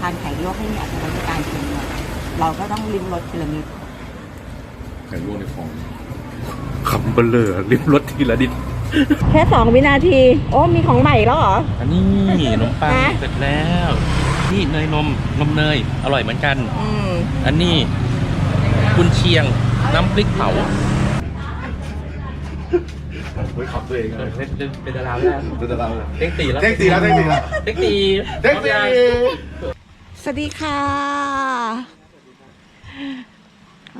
ทานไข่ลวกให้มีอัตรสในการกินเนี่ยเราก็ต้องลิ้มรสทีละนิดไข่ลวกในฟองคำเบลเลอร์ริมรสทีละนิด แค่สองวินาที โอ้มีของใหม่แล้วเหรอ อันนี้ขนมปังฮะเสร็จแล้ว นี่เนยนมนมเนยอร่อยเหมือนกันอืมอันนี้กุนเชียงน้ำพริกเผาเฮ้ยขับตัวเองเอเลอยเป็นเป็นเป็นดาราแล้วจะจะเราเต็งตีแล้วเต็งตีแล้วเต็งตีแล้วเต็งตีเต็งตี สวัสดีค่ะ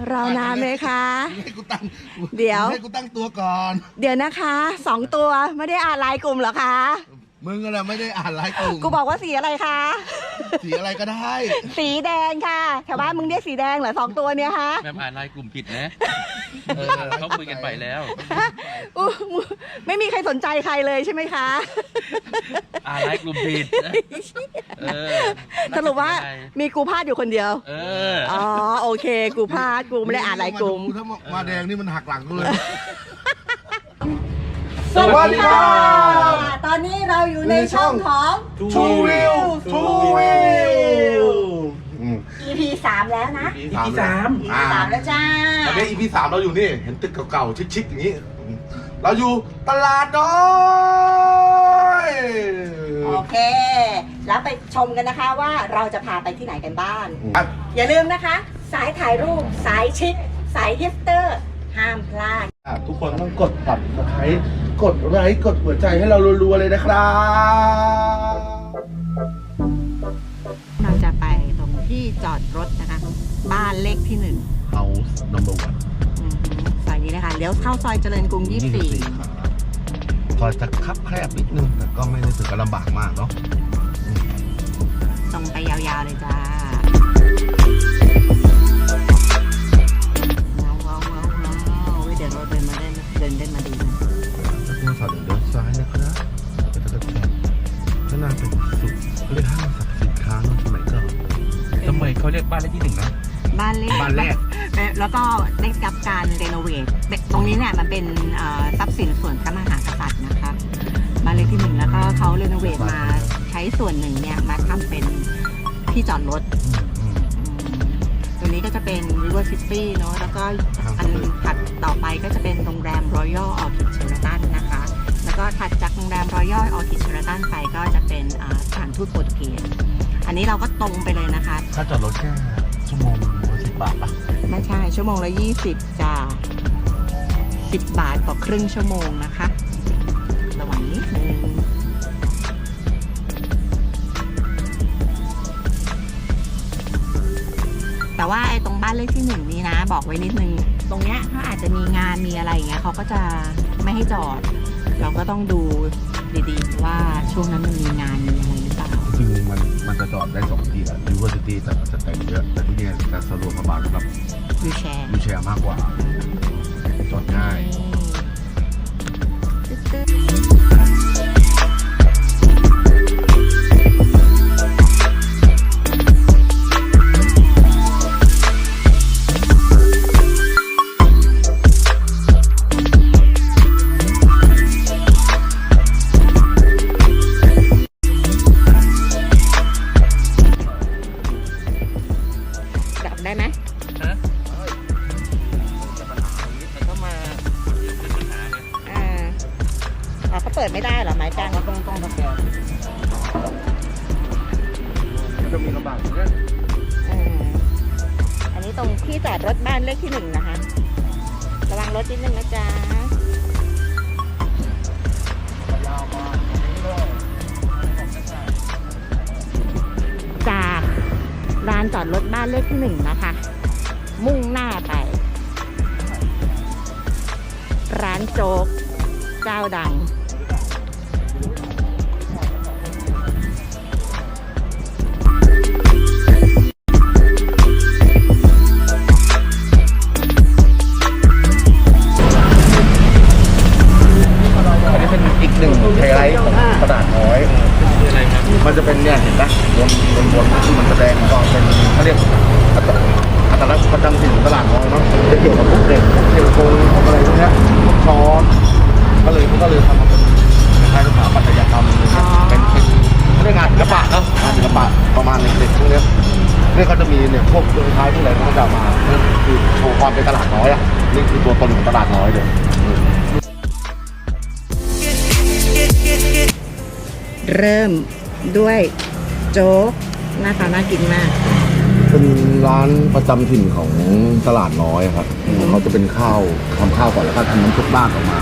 เรานานไหมคะ ให้กูตั้งเดี๋ยว ให้กูตั้งตัวก่อน เดี๋ยวนะคะสองตัวไม่ได้อ่านไลน์กลุ่มเหรอคะ มึงอะไรไม่ได้อ่านไลน์กลุ่มกูบอกว่าสีอะไรคะ สีอะไรก็ได้ สีแดงค่ะแถวบ้านมึงเรียกสีแดงเหรอสองตัวเนี้ยฮะแม่อ่านไลน์กลุ่มผิดนะเออเขาคุยกันไปแล้วอู้ไม่มีใครสนใจใครเลยใช่ไหมคะ อ่านไลน์กลุ่มผิดเออสรุปว่ามีกูพลาดอยู่คนเดียว เอออ๋อโอเค กูพลาดกูไม่ได้อ่านไลน์กลุ่มถ้ามาแดงนี่มันหักหลังกูเลย สวัสดีค่ะตอนนี้เราอยู่ในช่องของทูวิวทูวิว EP สามแล้วนะ EP สาม EP สามแล้วจ้าตอนนี้ EP สามเราอยู่นี่ เห็นตึกเก่าๆ ชิคๆ อย่างนี้ เราอยู่ตลาดน้อยโอเค แล้วไปชมกันนะคะว่าเราจะพาไปที่ไหนกันบ้างอะอย่าลืมนะคะ สายถ่ายรูป สายชิค สายฮิปสเตอร์ ห้ามพลาด ทุกคนต้องกดตับสไครต์ กดไลค์กดหัวใจให้เรารัวๆเลยนะครับ เราจะไปตรงที่จอดรถนะคะ บ้านเลขที่หนึ่ง House number one อืมซอยนี้นะคะเลี้ยวเข้าซอยเจริญกรุง 24 ครับซอยจะคับแคบนิดนึง แต่ก็ไม่ได้ถึงกับลำบากมากเนาะ ตรงไปยาวๆเลยจ้า ส่วนหนึ่งเนี่ยมาทำเป็นที่จอดรถอืมตัวนี้ก็จะเป็น River City เนอะแล้วก็อันถัดต่อไปก็จะเป็นโรงแรม Royal Orchid Sheraton นะคะ แล้วก็ถัดจากโรงแรม Royal Orchid Sheraton ไปก็จะเป็นอ่าสถานทูตโปรตุเกสอันนี้เราก็ตรงไปเลยนะคะค่าจอดรถแค่ชั่วโมงละสิบบาทปะไม่ใช่ ชั่วโมงละ20จ้า10บาทต่อครึ่งชั่วโมงนะคะ ระวังนิดนึง แต่ว่าไอ้ตรงบ้านเลขที่หนึ่งนี้นะ บอกไว้นิดนึง ตรงเนี้ยถ้าอาจจะมีงานมีอะไรอย่างเงี้ยเขาก็จะไม่ให้จอด เราก็ต้องดูดีๆ ว่าช่วงนั้นมันมีงานมีอะไรหรือเปล่าจริงๆมันมันจะจอดได้สองที่แหละ University แต่มันจะเต็มเยอะแต่ที่เนี่ยจะสะดวกสบายสำหรับวิวแชร์วิวแชร์มากกว่า จอดง่ายกลั จอดรถบ้านเลขที่หนึ่งนะคะ มุ่งหน้าไป ร้านโจ๊กเจ้าดัง นี่เขาจะมีเนี่ยพวกเครือท้ายพวกอะไรเขาก็จะมานี่คือโชว์ความเป็นตลาดน้อยอะนี่คือตัวตนของตลาดน้อยเลยเริ่มด้วยโจ๊กหน้าตาน่ากินมาก เป็นร้านประจำถิ่นของตลาดน้อยครับเขาจะเป็นข้าวทำข้าวก่อนแล้วก็ทำน้ำซุปบ้านออกมา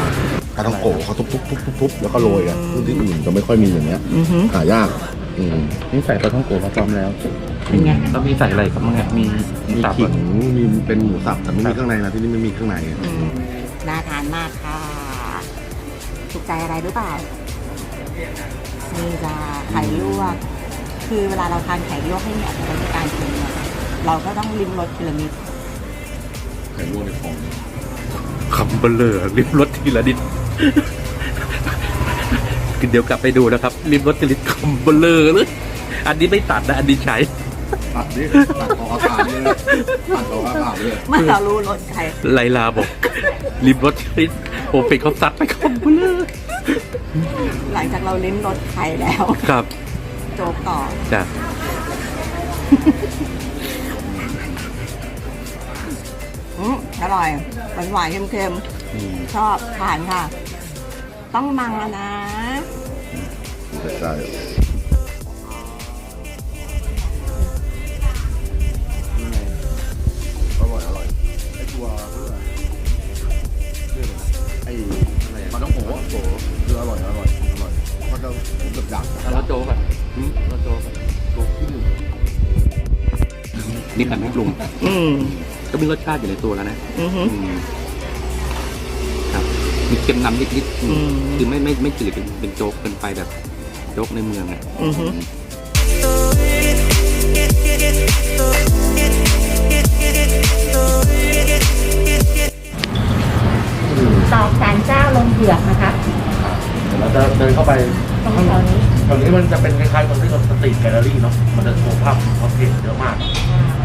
ปลาท้องโกะเขาทุบๆๆๆแล้วก็โรยอะซึ่งที่อื่นจะไม่ค่อยมีอย่างเงี้ยอือหือ หายากอืมนี่ใส่ปลาท่องโกะมาพร้อมแล้ว เป็นไงแล้วมีใส่อะไรครับมั้งเนี่ยมีมีมีตับขิอะงมีเป็นหมูสับแต่ไม่มีข้างในนะที่นี่ไม่มีข้างในอืมน่าทานมากค่ะ ถูกใจอะไรหรือเปล่า นี่จะไข่ลวก คือเวลาเราทานไข่ลวกให้มีอัตรสในการกินเนี่ยเราก็ต้องลิ้มรสทีละนิด ไข่ลวกในของคำเบลอริมรถทีละนิดเดี๋ยวกลับไปดูนะครับริมรถทีละนิดคำเบลอเลยอันนี้ไม่ตัดนะอันนี้ใช้ ตัดดิตัดออกอากาศเลยตัดออกอากาศเลยเมื่อเรารู้รสไข่ไลลาบอกริมรถทีละนิดโอเป็นเขาซัดไปคำเบลอหลังจากเราลิ้มรสไข่แล้ว ครับโจ๊กต่อจ้ะอืมอร่อยหวานหวานๆเค็มอืมๆชอบทานค่ะ ต้องมานะ ใช่ วเพื่อเรื่องอะไรนะไออะไรมันต้องโหโหคืออร่อยอร่อยอร่อยมันจะผมแบบอยากแล้วโจ๊กอะแล้วโจ๊กอะตัวที่หนึ่งนี่ผัดไม่ปรุงอืมก็มีรสชาติอยู่ในตัวแล้วนะอือหืออืมครับมีเค็มนำนิดๆอืมอืมคือไม่ไม่ไม่จืดเป็นเป็นโจ๊กเกินไปแบบโจ๊กในเมืองอะ อือหือ ตอกสารเจ้าลงเผือกนะคะเดี๋ยวเราจะเดินเข้าไปตรงแถวนี้แถวนี้มันจะเป็นคล้ายๆตรงที่เราสตรีทแกลเลอรี่เนาะ มันจะโชว์ภาพเขาเพจเยอะมากอะ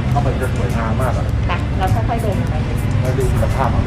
เข้าไปจะสวยงามมากอะค่ะเราค่อยๆเดินไปแล้วดูคุณภาพอะ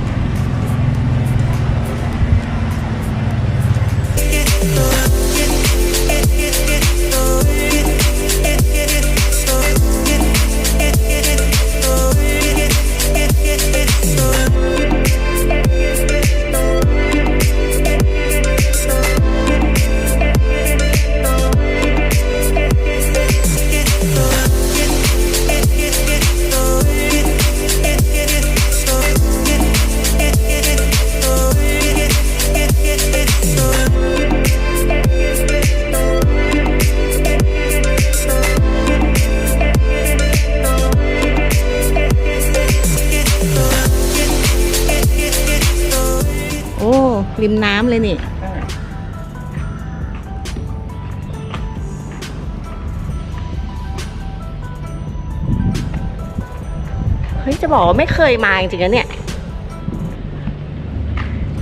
ริมน้ำเลยนี่ เฮ้ย จะบอกว่าไม่เคยมาจริงๆนะเนี่ย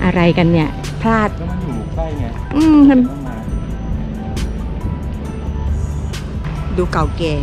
อะไรกันเนี่ย พลาด ก็มันอยู่ใกล้ไงอืมมันต้องมา ดูเก่าแก่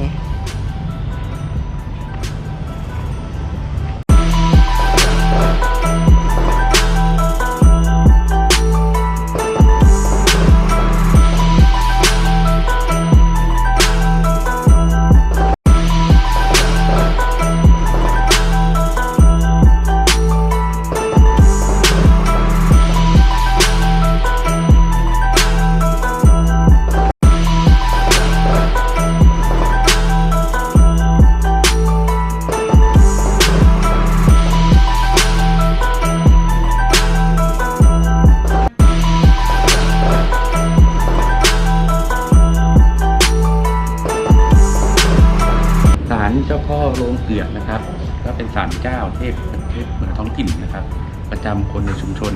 เจ้าพ่อโรงเกลือกนะครับ ก็เป็นศาลเจ้าเทพเทพเหมือนท้องถิ่นนะครับ ประจำคนในชุมชน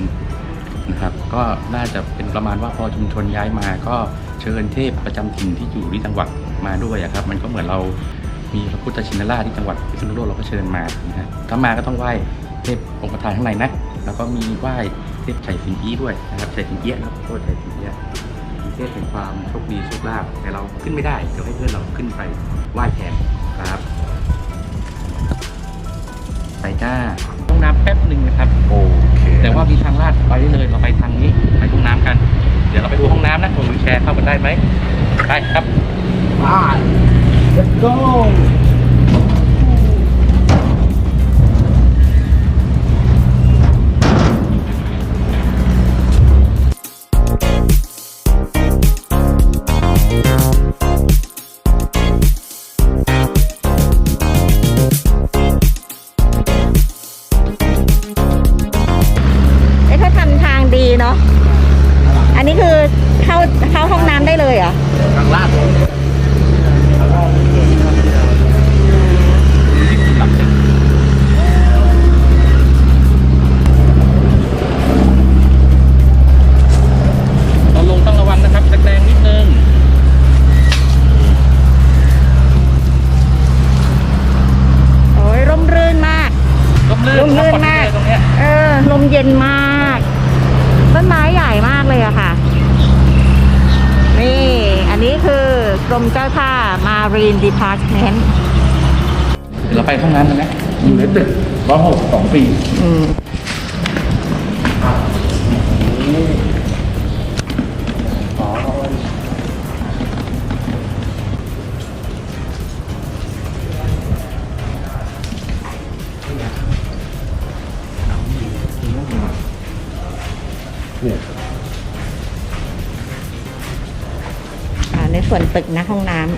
นะครับ ก็น่าจะเป็นประมาณว่าพอชุมชนย้ายมา ก็เชิญเทพประจำถิ่นที่อยู่ที่จังหวัดมาด้วยครับ มันก็เหมือนเรามีพระพุทธชินราชที่จังหวัดพิษณุโลกเราก็เชิญมานะฮะถ้ามาก็ต้องไหว้เทพองค์ประธานข้างในนะ แล้วก็มีไหว้เทพไฉสิงอี้ด้วยนะครับไฉสิงเอี้ยนะครับโทษไฉสิงเอี้ยเทพแห่งความโชคดีโชคลาภแต่เราขึ้นไม่ได้ เดี๋ยวให้เพื่อนเราขึ้นไปไหว้แทนครับ จ้าห้องน้ำแป๊บหนึ่งนะครับ โอเคแต่ว่ามีทางลาดไปได้เลยเราไปทางนี้ไปห้องน้ำกัน เดี๋ยวเราไปดูห้องน้ำนะคนวิวแชร์เข้ากันได้ไหมได้ครับไป let's go Bye. มเจ้าท่า Marine Department เดี๋ยวเราไปห้องน้ำกันนะอยู่ในตึกร้อยหกสองปี อืม ส่วนตึกนะห้องน้ำ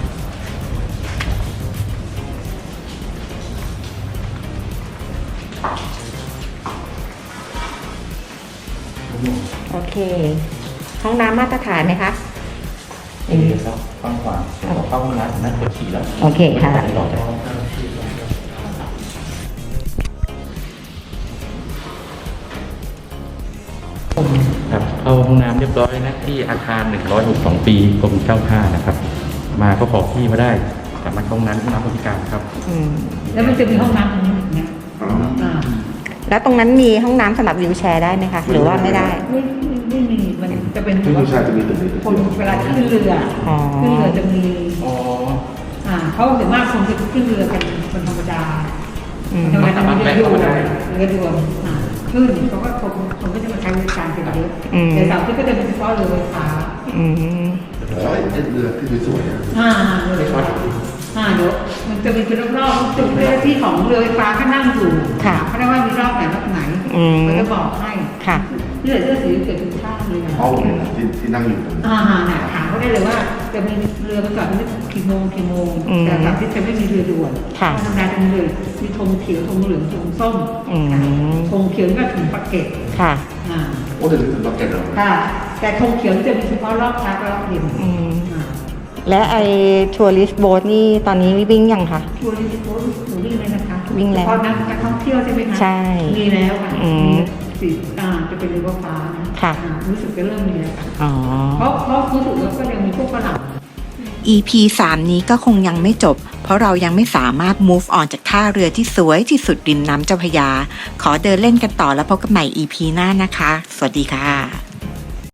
โอเค ห้องน้ำมาตรฐานไหมคะดีครับกว้างขวางเดี๋ยวเราเข้าห้องน้ำนั่งปวดฉี่แล้วโอเคค่ะ เรียบร้อยนะที่อาคาร 162 ปีกรมเจ้าท่านะครับ มาก็ขอที่มาได้สามารถเข้าห้องน้ำห้องน้ำบริการครับ อืมแล้วมันจะมีห้องน้ำตรงนี้อีกนะอ่าแล้วตรงนั้นมีห้องน้ำสำหรับวิวแชร์ได้ไหมคะ หรือว่าไม่ได้ ไม่ไม่ไม่มีมันจะเป็นที่ผู้ชายจะมีตึกนี้คนเวลาขึ้นเรืออ๋อขึ้นเรือจะมีอ๋ออ่าเขาส่วนมากคนจะขึ้นเรือกันเป็นธรรมดาอืมธรรมดาจะมีเรือด่วนเข้าได้เรือด่วนอ่า ขึ้นเขาก็คนคนก็จะมาใช้บริการกันเยอะอืม แต่เสาร์อาที่ก็จะเป็นเฉพาะเรือไฟฟ้าอืม ใช่เรือที่สวยๆอะอ่าเรือไฟฟ้าอ่าเดี๋ยวมันจะมีเป็นรอบๆจุดเจ้าหน้าที่ของเรือไฟฟ้าก็นั่งอยู่ค่ะเขาได้ว่ามีรอบไหนรอบไหนอืม เขาจะบอกให้ค่ะ เรือเสื้อสีเกิดทุกชาติ เลยนะห้องเนี่ยที่ที่นั่งอยู่ตรงนี้อ่าเนี่ยถามเขาได้เลยว่าจะมีเรือมาจอดที่กี่โมงกี่โมงอืมแต่แบบที่จะไม่มีเรือด่วนค่ะ ธรรมดาจะมีเรือมีธงเขียวธงเหลืองธงส้มอืมธงเขียวก็ถึงปากเกร็ดค่ะ อ่าโอ้เดี๋ยวถึงบักเก็ตแล้วค่ะแต่ธงเขียวจะมีเฉพาะรอบเช้ากับรอบเย็นอืม อ่าและไอทัวริสโบ๊ทนี่ตอนนี้วิ่งยังคะ ทัวริสต์โบ๊ทหนูวิ่งเลยนะคะวิ่งแล้วเฉพาะนักท่องเที่ยวใช่ไหมคะใช่มีแล้วค่ะอืม มี สีอ่าจะเป็นเรือฟ้านะค่ะ อ่ารู้สึกจะเริ่มมีแล้วค่ะอ๋อ เพราะเพราะรู้สึกว่าก็ยังมีพวกฝรั่ง EP 3 นี้ก็คงยังไม่จบ เพราะเรายังไม่สามารถ move on จากท่าเรือที่สวยที่สุดริมน้ำเจ้าพระยา ขอเดินเล่นกันต่อแล้วพบกันใหม่ EP หน้านะคะ สวัสดีค่ะ